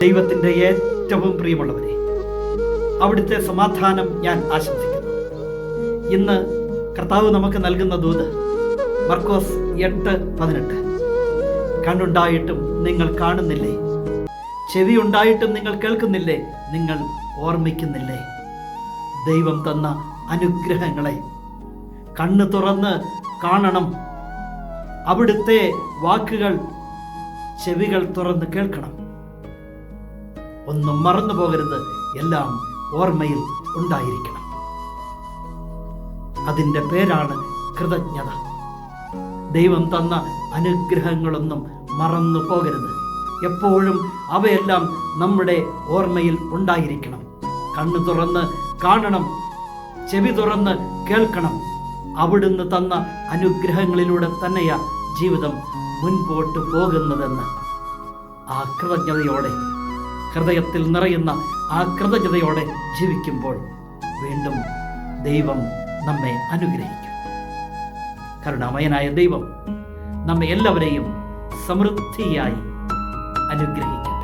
ദൈവത്തിന്റെ ഏറ്റവും പ്രിയമുള്ളവരെ അവിടുത്തെ സമാധാനം ഞാൻ ആശംസിക്കുന്നു. ഇന്ന് കർത്താവ് നമുക്ക് നൽകുന്ന ദൂത് മർക്കോസ് എട്ട് പതിനെട്ട്. കണ്ണുണ്ടായിട്ടും നിങ്ങൾ കാണുന്നില്ലേ? ചെവി ഉണ്ടായിട്ടും നിങ്ങൾ കേൾക്കുന്നില്ലേ? നിങ്ങൾ ഓർമ്മിക്കുന്നില്ലേ? ദൈവം തന്ന അനുഗ്രഹങ്ങളെ കണ്ണ് തുറന്ന് കാണണം. അവിടുത്തെ വാക്കുകൾ ചെവികൾ തുറന്ന് കേൾക്കണം. ഒന്നും മറന്നു പോകരുത്. എല്ലാം ഓർമ്മയിൽ ഉണ്ടായിരിക്കണം. അതിന്റെ പേരാണ് കൃതജ്ഞത. ദൈവം തന്ന അനുഗ്രഹങ്ങളൊന്നും മറന്നു പോകരുത്. എപ്പോഴും അവയെല്ലാം നമ്മുടെ ഓർമ്മയിൽ ഉണ്ടായിരിക്കണം. കണ്ണു തുറന്ന് കാണണം. ചെവി തുറന്ന് കേൾക്കണം. അവിടുന്ന് തന്ന അനുഗ്രഹങ്ങളിലൂടെ തന്നെയാ ജീവിതം മുൻപോട്ട് പോകുന്നതെന്ന് ആ കൃതജ്ഞതയോടെ ഹൃദയത്തിൽ നിറയുന്ന ആ കൃതജ്ഞതയോടെ ജീവിക്കുമ്പോൾ വീണ്ടും ദൈവം നമ്മെ അനുഗ്രഹിക്കും. കരുണാമയനായ ദൈവം നമ്മെ എല്ലാവരെയും സമൃദ്ധിയായി അനുഗ്രഹിക്കും.